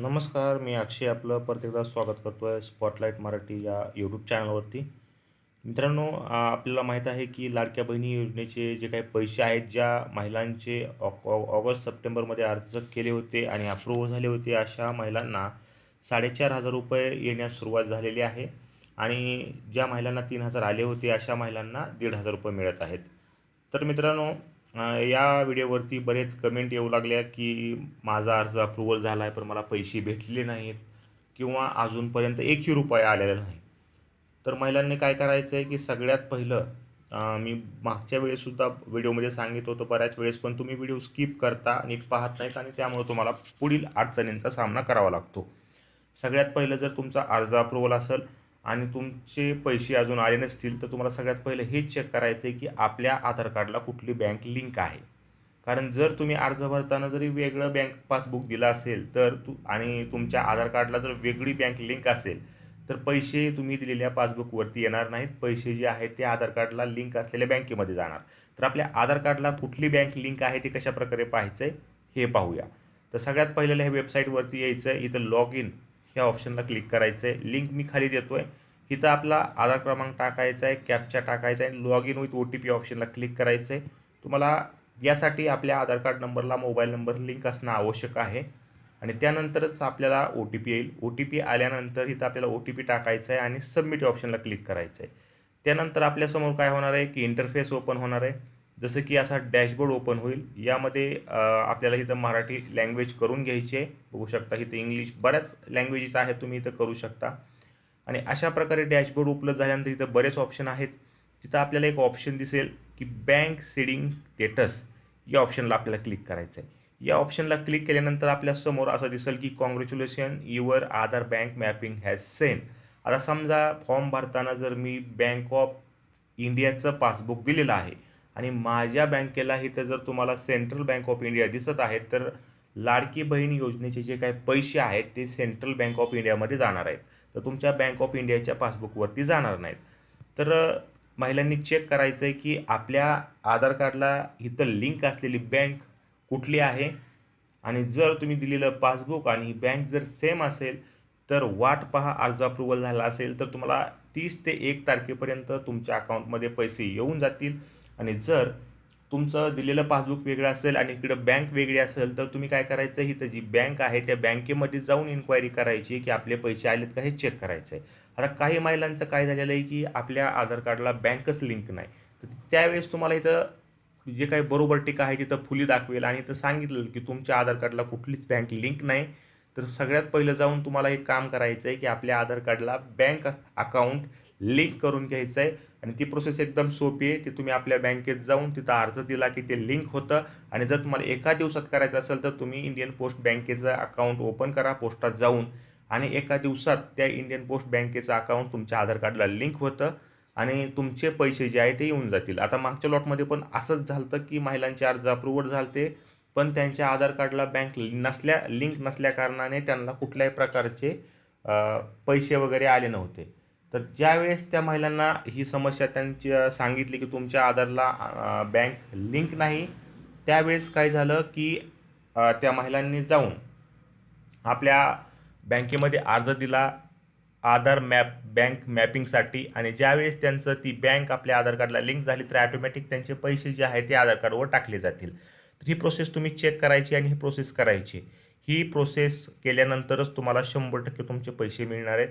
नमस्कार मी अक्षय आपलं. परत एकदा स्वागत करतो आहे स्पॉटलाईट मराठी या यूट्यूब चॅनलवरती मित्रांनो आपल्याला माहीत आहे की लाडक्या बहिणी योजनेचे जे काही पैसे आहेत ज्या महिलांचे ऑक ऑ- ऑगस्ट सप्टेंबरमध्ये अर्ज केले होते आणि अप्रूव्ह झाले होते अशा महिलांना साडेचार हजार रुपये येण्यास सुरुवात झालेली आहे आणि ज्या महिलांना तीन हजार आले होते अशा महिलांना दीड हजार रुपये मिळत आहेत. तर मित्रांनो या व्हिडिओवरती बरेच कमेंट येऊ लागल्या की माझा अर्ज अप्रूव्हल झाला आहे पण मला पैसे भेटले नाहीत किंवा अजूनपर्यंत एकही रुपया आलेला नाही. तर महिलांनी काय करायचं आहे की सगळ्यात पहिलं मी मागच्या वेळेससुद्धा व्हिडिओमध्ये सांगितलं होतं बऱ्याच वेळेस पण तुम्ही व्हिडिओ स्किप करता नीट पाहत नाहीत आणि त्यामुळे तुम्हाला पुढील अडचणींचा सामना करावा लागतो. सगळ्यात पहिलं जर तुमचा अर्ज अप्रूव्हल असेल आणि तुमचे पैसे अजून आले नसतील तर तुम्हाला सगळ्यात पहिलं हे चेक करायचं आहे की आपल्या आधार कार्डला कुठली बँक लिंक आहे. कारण जर तुम्ही अर्ज भरताना जरी वेगळं बँक पासबुक दिलं असेल तर तू आणि तुमच्या आधार कार्डला जर वेगळी बँक लिंक असेल तर पैसे तुम्ही दिलेल्या पासबुकवरती येणार नाहीत. पैसे जे आहेत ते आधार कार्डला लिंक असलेल्या बँकेमध्ये जाणार. तर आपल्या आधार कार्डला कुठली बँक लिंक आहे ते कशाप्रकारे पाहायचं आहे हे पाहूया. तर सगळ्यात पहिल्याला ह्या वेबसाईटवरती यायचं आहे इथं लॉग इन ह्या ऑप्शनला क्लिक करायचं आहे लिंक मी खाली देतो आहे इथं आपला आधार क्रमांक टाकायचा आहे कॅपचा टाकायचा आहे log in with O T P ऑप्शनला click करायचं आहे. तुम्हाला यासाठी आपल्या आधार कार्ड नंबरला मोबाईल नंबर लिंक असणं आवश्यक आहे. आणि त्यानंतरच आपल्याला ओ टी पी येईल. ओ टी पी आल्यानंतर इथं आपल्याला ओ टी पी टाकायचा आहे आणि सबमिट ऑप्शनला क्लिक करायचं आहे. त्यानंतर आपल्यासमोर काय होणार आहे की इंटरफेस ओपन होणार आहे. जसं की असा डॅशबोर्ड ओपन होईल. यामध्ये आपल्याला इथं मराठी लँग्वेज करून घ्यायची आहे. बघू शकता इथं इंग्लिश बऱ्याच लँग्वेजेस आहेत तुम्ही इथं करू शकता. आणि अशा प्रकारे डॅशबोर्ड उपलब्ध झाल्यानंतर इथं बरेच ऑप्शन आहेत. तिथं आपल्याला एक ऑप्शन दिसेल की बँक सेडिंग स्टेटस या ऑप्शनला आपल्याला क्लिक करायचं आहे या ऑप्शनला क्लिक केल्यानंतर आपल्यासमोर असं दिसेल की congratulation your Aadhaar bank mapping has send आता समजा फॉर्म भरताना जर मी बँक ऑफ इंडियाचं पासबुक दिलेलं आहे आणि माझ्या बँकेला इथं जर तुम्हाला सेंट्रल बँक ऑफ इंडिया दिसत आहेत तर लाडकी बहीण योजनेचे जे काही पैसे आहेत ते सेंट्रल बँक ऑफ इंडियामध्ये जाणार आहेत. तर तुमच्या बँक ऑफ इंडियाच्या पासबुकवरती जाणार नाहीत. तर महिलांनी चेक करायचं आहे की आपल्या आधार कार्डला इथं लिंक असलेली बँक कुठली आहे? आणि जर तुम्ही दिलेलं पासबुक आणि ही बँक जर सेम असेल तर वाट पहा अर्ज अप्रुव्हल झाला असेल तर तुम्हाला तीस ते एक तारखेपर्यंत तुमच्या अकाउंटमध्ये पैसे येऊन जातील. आणि जर तुमचं दिलेलं पासबुक वेगळं असेल आणि इकडं बँक वेगळी असेल तर तुम्ही काय करायचं? ही तर जी बँक आहे त्या बँकेमध्ये जाऊन इन्क्वायरी करायची की आपले पैसे आलेत का हे चेक करायचं आहे आता काही महिलांचं काय झालेलं आहे की आपल्या आधार कार्डला बँकच लिंक नाही. तर त्यावेळेस तुम्हाला इथं जे काही बरोबर टीका आहे तिथं फुली दाखवेल आणि इथं सांगितलं की तुमच्या आधार कार्डला कुठलीच बँक लिंक नाही. तर सगळ्यात पहिलं जाऊन तुम्हाला एक काम करायचं आहे की आपल्या आधार कार्डला बँक अकाउंट लिंक करून घ्यायचं आहे आणि ती प्रोसेस एकदम सोपी आहे. ती तुम्ही आपल्या बँकेत जाऊन तिथं अर्ज दिला की ते लिंक होतं. आणि जर तुम्हाला एका दिवसात करायचं असेल तर तुम्ही इंडियन पोस्ट बँकेचं अकाउंट ओपन करा पोस्टात जाऊन. आणि एका दिवसात त्या इंडियन पोस्ट बँकेचं अकाउंट तुमच्या आधार कार्डला लिंक होतं. आणि तुमचे पैसे जे आहे ते येऊन जातील. आता मागच्या लॉटमध्ये पण असंच झालं की महिलांचे अर्ज अप्रूव्हड झालते. पण त्यांच्या आधार कार्डला बँक नसल्या लिंक नसल्या कारणाने त्यांना कुठल्याही प्रकारचे पैसे वगैरे आले नव्हते. तर ज्यावेळेस त्या महिलांना ही समस्या त्यांची सांगितली की तुमच्या आधारला बँक लिंक नाही त्यावेळेस काय झालं की त्या महिलांनी जाऊन आपल्या बँकेमध्ये अर्ज दिला आधार मॅप बँक मॅपिंगसाठी. आणि ज्यावेळेस त्यांचं ती बँक आपल्या आधार कार्डला लिंक झाली तर ॲटोमॅटिक त्यांचे पैसे जे आहेत ते आधार कार्डवर टाकले जातील. तर ही प्रोसेस तुम्ही चेक करायची आणि ही प्रोसेस करायची. ही प्रोसेस केल्यानंतरच तुम्हाला शंभर टक्के तुमचे पैसे मिळणार आहेत.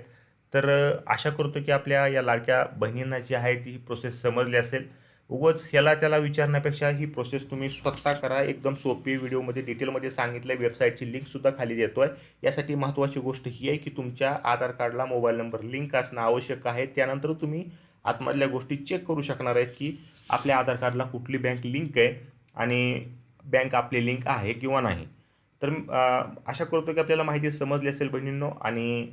तर आशा करतो की आपल्या या लाडक्या बहिणींना जी आहे ती प्रोसेस समजली असेल. उगच ह्याला त्याला विचारण्यापेक्षा ही प्रोसेस तुम्ही स्वतः करा. एकदम सोपी व्हिडिओमध्ये डिटेलमध्ये सांगितलं आहे वेबसाईटची लिंकसुद्धा खाली देतो आहे यासाठी महत्त्वाची गोष्ट ही आहे की तुमच्या आधार कार्डला मोबाईल नंबर लिंक असणं आवश्यक आहे. त्यानंतर तुम्ही आतमधल्या गोष्टी चेक करू शकणार आहेत की आपल्या आधार कार्डला कुठली बँक लिंक आहे आणि बँक आपली लिंक आहे किंवा नाही. तर अशा आशा करतो की आपल्याला माहिती समजली असेल बहिणींनो आणि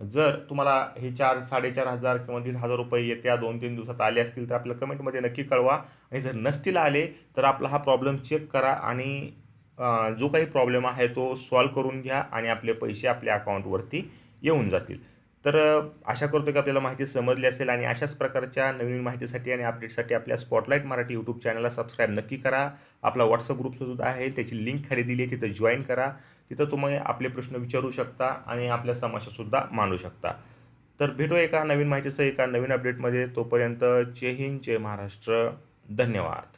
जर तुम्हाला हे चार साडेचार हजार किंवा दीड हजार रुपये येत्या दोन तीन दिवसात आले असतील तर आपल्या कमेंटमध्ये नक्की कळवा. आणि जर नसतील आले तर आपला हा प्रॉब्लेम चेक करा आणि जो काही प्रॉब्लेम आहे तो सॉल्व करून घ्या आणि आपले पैसे आपल्या अकाउंटवरती येऊन जातील. तर आशा करतो की आपल्याला माहिती समजली असेल आणि अशाच प्रकारच्या नवीन माहितीसाठी आणि अपडेटसाठी आपल्या स्पॉटलाईट मराठी यूट्यूब चॅनलला सबस्क्राईब नक्की करा. आपला व्हॉट्सअप ग्रुपसुद्धा आहे. त्याची लिंक खाली दिली आहे तिथं जॉईन करा. तिथं तुम्ही आपले प्रश्न विचारू शकता आणि आपल्या समस्यासुद्धा मांडू शकता. तर भेटू एका नवीन माहितीचं एका नवीन अपडेटमध्ये तोपर्यंत जय हिंद जय महाराष्ट्र. धन्यवाद.